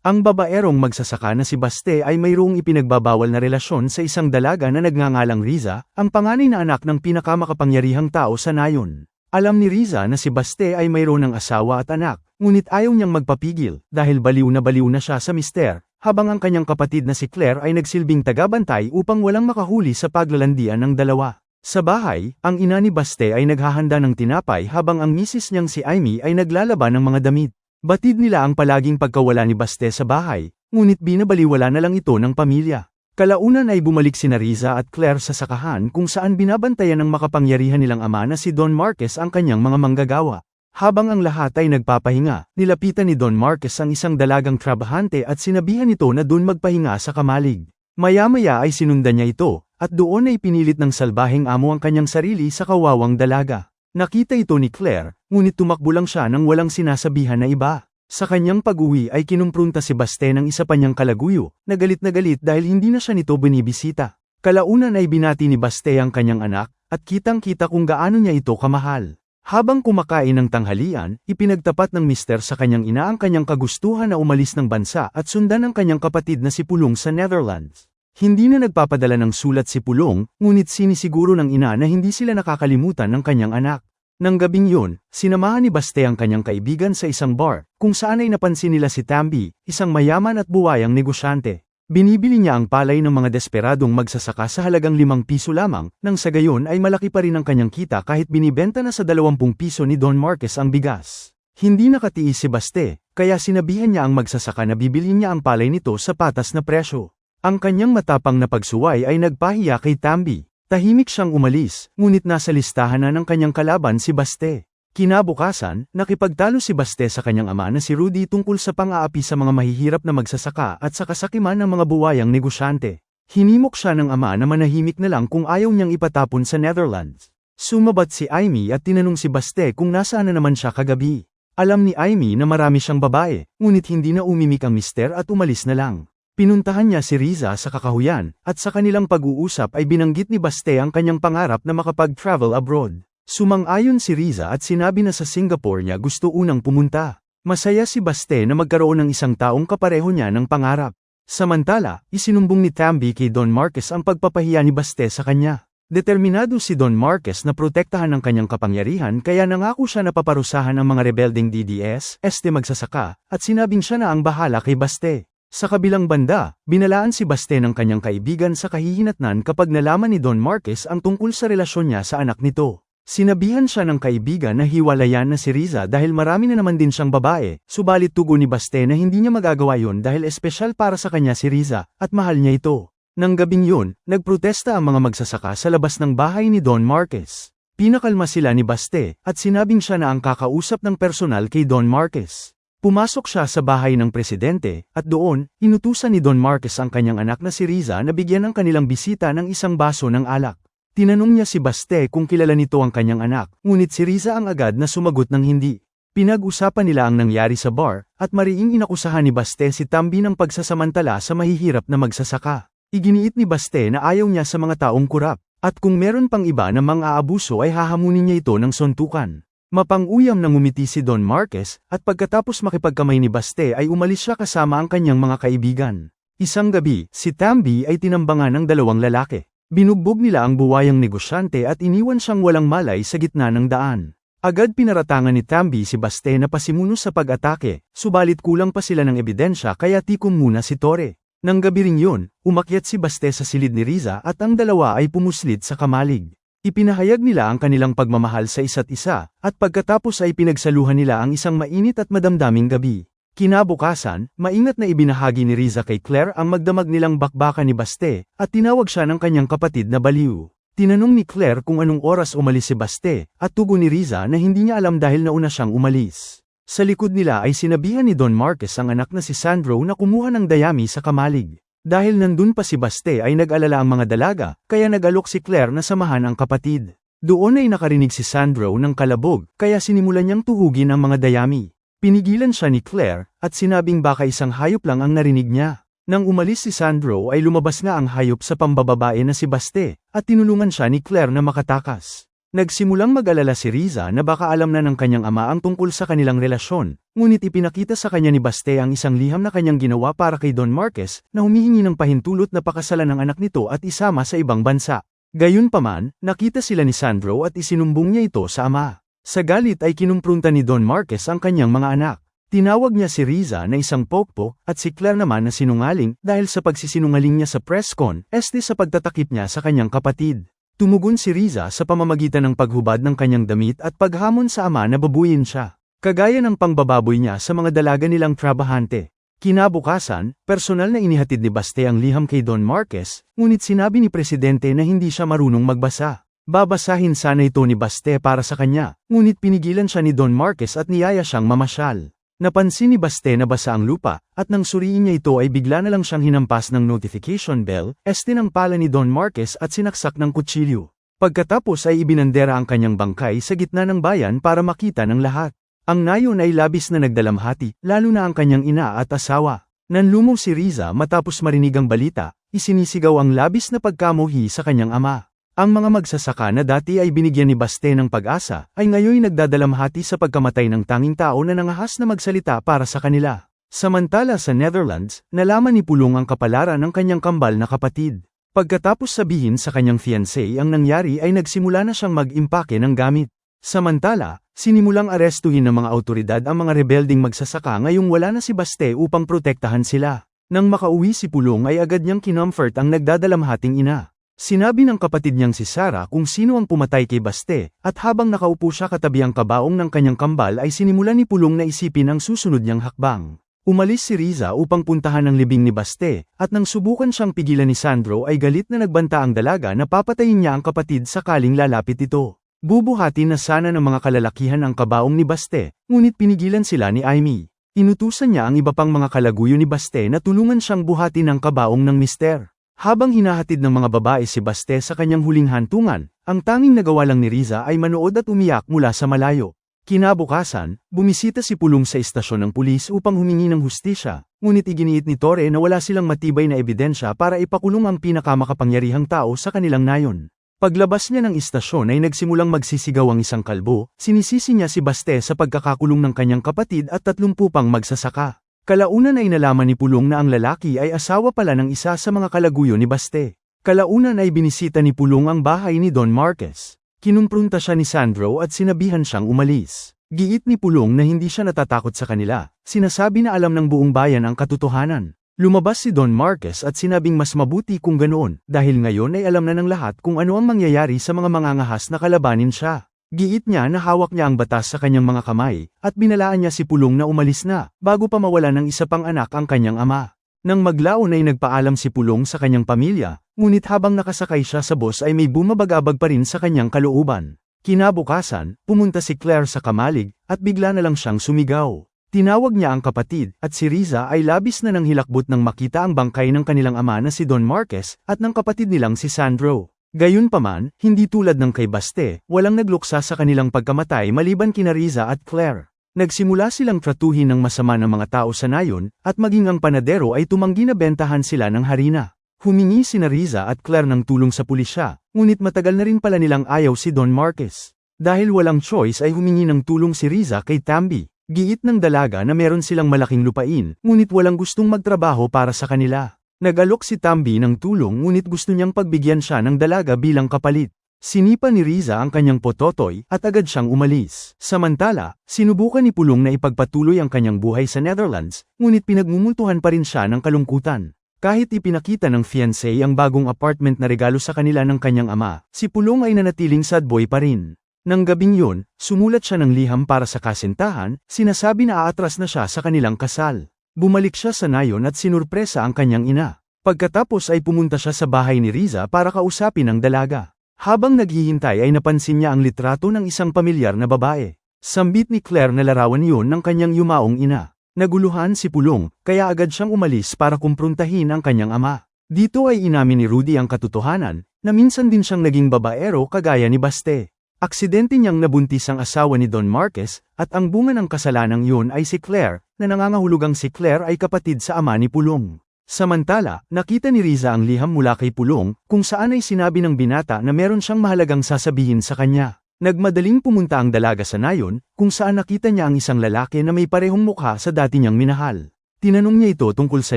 Ang babaerong magsasaka na si Baste ay mayroong ipinagbabawal na relasyon sa isang dalaga na nagngangalang Riza, ang panganay na anak ng pinakamakapangyarihang tao sa nayon. Alam ni Riza na si Baste ay mayroon ng asawa at anak, ngunit ayaw niyang magpapigil dahil baliw na baliw na siya sa mister, habang ang kanyang kapatid na si Claire ay nagsilbing tagabantay upang walang makahuli sa paglalandian ng dalawa. Sa bahay, ang ina ni Baste ay naghahanda ng tinapay habang ang misis niyang si Amy ay naglalaba ng mga damit. Batid nila ang palaging pagkawala ni Baste sa bahay, ngunit binabaliwala na lang ito ng pamilya. Kalaunan ay bumalik si Riza at Claire sa sakahan kung saan binabantayan ng makapangyarihan nilang ama na si Don Marquez ang kanyang mga manggagawa. Habang ang lahat ay nagpapahinga, nilapitan ni Don Marquez ang isang dalagang trabahante at sinabihan ito na dun magpahinga sa kamalig. Maya-maya ay sinundan niya ito, at doon ay pinilit ng salbaheng amo ang kanyang sarili sa kawawang dalaga. Nakita ito ni Claire, ngunit tumakbo lang siya nang walang sinasabihan na iba. Sa kanyang pag-uwi ay kinumprunta si Baste ng isa pa niyang kalaguyo, na galit na galit dahil hindi na siya nito binibisita. Kalaunan ay binati ni Baste ang kanyang anak, at kitang-kita kung gaano niya ito kamahal. Habang kumakain ng tanghalian, ipinagtapat ng mister sa kanyang ina ang kanyang kagustuhan na umalis ng bansa at sundan ang kanyang kapatid na si Pulong sa Netherlands. Hindi na nagpapadala ng sulat si Pulong, ngunit sinisiguro ng ina na hindi sila nakakalimutan ng kanyang anak. Nang gabing yun, sinamahan ni Baste ang kanyang kaibigan sa isang bar, kung saan ay napansin nila si Tambi, isang mayaman at buwayang negosyante. Binibili niya ang palay ng mga desperadong magsasaka sa halagang limang piso lamang, nang sa gayon ay malaki pa rin ang kanyang kita kahit binibenta na sa dalawampung piso ni Don Marquez ang bigas. Hindi nakatiis si Baste, kaya sinabihan niya ang magsasaka na bibili niya ang palay nito sa patas na presyo. Ang kanyang matapang na pagsuway ay nagpahiya kay Tambi. Tahimik siyang umalis, ngunit nasa listahan na ng kanyang kalaban si Baste. Kinabukasan, nakipagtalo si Baste sa kanyang ama na si Rudy tungkol sa pang-aapi sa mga mahihirap na magsasaka at sa kasakiman ng mga buwayang negosyante. Hinimok siya ng ama na manahimik na lang kung ayaw niyang ipatapon sa Netherlands. Sumabat si Amy at tinanong si Baste kung nasaan na naman siya kagabi. Alam ni Amy na marami siyang babae, ngunit hindi na umimik ang mister at umalis na lang. Pinuntahan niya si Riza sa kakahuyan, at sa kanilang pag-uusap ay binanggit ni Baste ang kanyang pangarap na makapag-travel abroad. Sumang-ayon si Riza at sinabi na sa Singapore niya gusto unang pumunta. Masaya si Baste na magkaroon ng isang taong kapareho niya ng pangarap. Samantala, isinumbong ni Tambi kay Don Marquez ang pagpapahiya ni Baste sa kanya. Determinado si Don Marquez na protektahan ang kanyang kapangyarihan kaya nangako siya na paparusahan ang mga rebelding DDS, este magsasaka, at sinabing siya na ang bahala kay Baste. Sa kabilang banda, binalaan si Baste ng kanyang kaibigan sa kahihinatnan kapag nalaman ni Don Marquez ang tungkol sa relasyon niya sa anak nito. Sinabihan siya ng kaibigan na hiwalayan na si Riza dahil marami na naman din siyang babae, subalit tugo ni Baste na hindi niya magagawa yon dahil espesyal para sa kanya si Riza, at mahal niya ito. Nang gabing yun, nagprotesta ang mga magsasaka sa labas ng bahay ni Don Marquez. Pinakalma sila ni Baste, at sinabing siya na ang kakausap ng personal kay Don Marquez. Pumasok siya sa bahay ng presidente, at doon, inutusan ni Don Marquez ang kanyang anak na si Riza na bigyan ng kanilang bisita ng isang baso ng alak. Tinanong niya si Baste kung kilala nito ang kanyang anak, ngunit si Riza ang agad na sumagot ng hindi. Pinag-usapan nila ang nangyari sa bar, at mariing inakusahan ni Baste si Tambi ng pagsasamantala sa mahihirap na magsasaka. Iginiit ni Baste na ayaw niya sa mga taong kurap, at kung meron pang iba na mga aabuso ay hahamunin niya ito ng suntukan. Mapang-uyam na ngumiti si Don Marquez, at pagkatapos makipagkamay ni Baste ay umalis siya kasama ang kanyang mga kaibigan. Isang gabi, si Tambi ay tinambangan ng dalawang lalaki. Binugbog nila ang buwayang negosyante at iniwan siyang walang malay sa gitna ng daan. Agad pinaratangan ni Tambi si Baste na pasimuno sa pag-atake, subalit kulang pa sila ng ebidensya kaya tikom muna si Tore. Nang gabi ring yun, umakyat si Baste sa silid ni Riza at ang dalawa ay pumuslit sa kamalig. Ipinahayag nila ang kanilang pagmamahal sa isa't isa, at pagkatapos ay pinagsaluhan nila ang isang mainit at madamdaming gabi. Kinabukasan, maingat na ibinahagi ni Riza kay Claire ang magdamag nilang bakbakan ni Baste, at tinawag siya ng kanyang kapatid na baliw. Tinanong ni Claire kung anong oras umalis si Baste, at tugo ni Riza na hindi niya alam dahil nauna siyang umalis. Sa likod nila ay sinabihan ni Don Marquez ang anak na si Sandro na kumuha ng dayami sa kamalig. Dahil nandun pa si Baste ay nag-alala ang mga dalaga, kaya nag-alok si Claire na samahan ang kapatid. Doon ay nakarinig si Sandro ng kalabog, kaya sinimulan niyang tuhugin ang mga dayami. Pinigilan siya ni Claire, at sinabing baka isang hayop lang ang narinig niya. Nang umalis si Sandro ay lumabas nga ang hayop sa pambababae na si Baste, at tinulungan siya ni Claire na makatakas. Nagsimulang mag-alala si Riza na baka alam na ng kanyang ama ang tungkol sa kanilang relasyon, ngunit ipinakita sa kanya ni Baste ang isang liham na kanyang ginawa para kay Don Marquez na humihingi ng pahintulot na pakasalan ng anak nito at isama sa ibang bansa. Gayunpaman, nakita sila ni Sandro at isinumbong niya ito sa ama. Sa galit ay kinumprunta ni Don Marquez ang kanyang mga anak. Tinawag niya si Riza na isang pokpo at si Claire naman na sinungaling dahil sa pagsisinungaling niya sa press con, este sa pagtatakip niya sa kanyang kapatid. Tumugon si Riza sa pamamagitan ng paghubad ng kanyang damit at paghamon sa ama na babuyin siya. Kagaya ng pangbababoy niya sa mga dalaga nilang trabahante. Kinabukasan, personal na inihatid ni Baste ang liham kay Don Marquez, ngunit sinabi ni Presidente na hindi siya marunong magbasa. Babasahin sana ito ni Baste para sa kanya, ngunit pinigilan siya ni Don Marquez at niyaya siyang mamasyal. Napansin ni Baste na basa ang lupa, at nang suriin niya ito ay bigla na lang siyang hinampas ng notification bell, este ng pala ni Don Marquez at sinaksak ng kutsilyo. Pagkatapos ay ibinandera ang kanyang bangkay sa gitna ng bayan para makita ng lahat. Ang nayon ay labis na nagdalamhati, lalo na ang kanyang ina at asawa. Nanlumo si Riza matapos marinig ang balita, isinisigaw ang labis na pagkamuhi sa kanyang ama. Ang mga magsasaka na dati ay binigyan ni Baste ng pag-asa, ay ngayon nagdadalamhati sa pagkamatay ng tanging tao na nangahas na magsalita para sa kanila. Samantala sa Netherlands, nalaman ni Pulong ang kapalaran ng kanyang kambal na kapatid. Pagkatapos sabihin sa kanyang fiancé ang nangyari ay nagsimula na siyang mag-impake ng gamit. Samantala, sinimulang arestuhin ng mga autoridad ang mga rebelding magsasaka ngayong wala na si Baste upang protektahan sila. Nang makauwi si Pulong ay agad niyang kinomfort ang nagdadalamhating ina. Sinabi ng kapatid niyang si Sarah kung sino ang pumatay kay Baste, at habang nakaupo siya katabi ang kabaong ng kanyang kambal ay sinimulan ni Pulong na isipin ang susunod niyang hakbang. Umalis si Riza upang puntahan ang libing ni Baste, at nang subukan siyang pigilan ni Sandro ay galit na nagbanta ang dalaga na papatayin niya ang kapatid sakaling lalapit ito. Bubuhati na sana ng mga kalalakihan ang kabaong ni Baste, ngunit pinigilan sila ni Amy. Inutusan niya ang iba pang mga kalaguyo ni Baste na tulungan siyang buhati ng kabaong ng mister. Habang hinahatid ng mga babae si Baste sa kanyang huling hantungan, ang tanging nagawa lang ni Riza ay manood at umiyak mula sa malayo. Kinabukasan, bumisita si Pulong sa istasyon ng pulis upang humingi ng hustisya, ngunit iginiit ni Torre na wala silang matibay na ebidensya para ipakulong ang pinakamakapangyarihang tao sa kanilang nayon. Paglabas niya ng istasyon ay nagsimulang magsisigaw ang isang kalbo, sinisisi niya si Baste sa pagkakakulong ng kanyang kapatid at tatlumpu pang magsasaka. Kalaunan ay nalaman ni Pulong na ang lalaki ay asawa pala ng isa sa mga kalaguyo ni Baste. Kalaunan ay binisita ni Pulong ang bahay ni Don Marquez. Kinumprunta siya ni Sandro at sinabihan siyang umalis. Giit ni Pulong na hindi siya natatakot sa kanila, sinasabi na alam ng buong bayan ang katotohanan. Lumabas si Don Marquez at sinabing mas mabuti kung ganoon, dahil ngayon ay alam na ng lahat kung ano ang mangyayari sa mga mangangahas na kalabanin siya. Giit niya na hawak niya ang batas sa kanyang mga kamay, at binalaan niya si Pulong na umalis na, bago pa mawala ng isa pang anak ang kanyang ama. Nang maglaon ay nagpaalam si Pulong sa kanyang pamilya, ngunit habang nakasakay siya sa bus ay may bumabagabag pa rin sa kanyang kalooban. Kinabukasan, pumunta si Claire sa kamalig, at bigla na lang siyang sumigaw. Tinawag niya ang kapatid, at si Riza ay labis na nang hilakbot nang makita ang bangkay ng kanilang ama na si Don Marquez, at ng kapatid nilang si Sandro. Gayunpaman, hindi tulad ng kay Baste, walang nagluksa sa kanilang pagkamatay maliban kina Riza at Claire. Nagsimula silang tratuhin ng masama ng mga tao sa nayon, at maging ang panadero ay tumanggi na bentahan sila ng harina. Humingi sina Riza at Claire ng tulong sa pulisya, ngunit matagal na rin pala nilang ayaw si Don Marquez. Dahil walang choice ay humingi ng tulong si Riza kay Tambi. Giit ng dalaga na meron silang malaking lupain, ngunit walang gustong magtrabaho para sa kanila. Nag-alok si Tambi ng tulong ngunit gusto niyang pagbigyan siya ng dalaga bilang kapalit. Sinipa ni Riza ang kanyang pototoy at agad siyang umalis. Samantala, sinubukan ni Pulong na ipagpatuloy ang kanyang buhay sa Netherlands, ngunit pinagmumultuhan pa rin siya ng kalungkutan. Kahit ipinakita ng fiancé ang bagong apartment na regalo sa kanila ng kanyang ama, si Pulong ay nanatiling sad boy pa rin. Nang gabing yun, sumulat siya ng liham para sa kasintahan, sinasabi na aatras na siya sa kanilang kasal. Bumalik siya sa nayon at sinurpresa ang kanyang ina. Pagkatapos ay pumunta siya sa bahay ni Riza para kausapin ang dalaga. Habang naghihintay ay napansin niya ang litrato ng isang pamilyar na babae. Sambit ni Claire na larawan yun ng kanyang yumaong ina. Naguluhan si Pulong, kaya agad siyang umalis para kumprontahin ang kanyang ama. Dito ay inamin ni Rudy ang katotohanan, na minsan din siyang naging babaero kagaya ni Baste. Aksidente niyang nabuntis ang asawa ni Don Marquez, at ang bunga ng kasalanang yun ay si Claire, na nangangahulugang si Claire ay kapatid sa ama ni Pulong. Samantala, nakita ni Riza ang liham mula kay Pulong, kung saan ay sinabi ng binata na meron siyang mahalagang sasabihin sa kanya. Nagmadaling pumunta ang dalaga sa nayon, kung saan nakita niya ang isang lalaki na may parehong mukha sa dati niyang minahal. Tinanong niya ito tungkol sa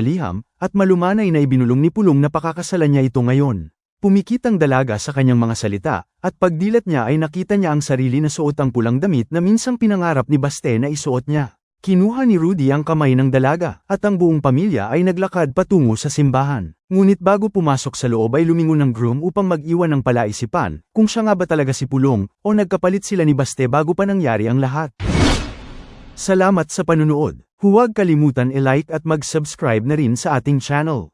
liham, at malumanay na ibinulong ni Pulong na pakakasalan niya ito ngayon. Pumikit ang dalaga sa kanyang mga salita, at pagdilat niya ay nakita niya ang sarili na suot ang pulang damit na minsang pinangarap ni Baste na isuot niya. Kinuha ni Rudy ang kamay ng dalaga, at ang buong pamilya ay naglakad patungo sa simbahan. Ngunit bago pumasok sa loob ay lumingon ng groom upang mag-iwan ng palaisipan, kung siya nga ba talaga si Pulong, o nagkapalit sila ni Baste bago pa nangyari ang lahat. Salamat sa panunood. Huwag kalimutan i-like at mag-subscribe na rin sa ating channel.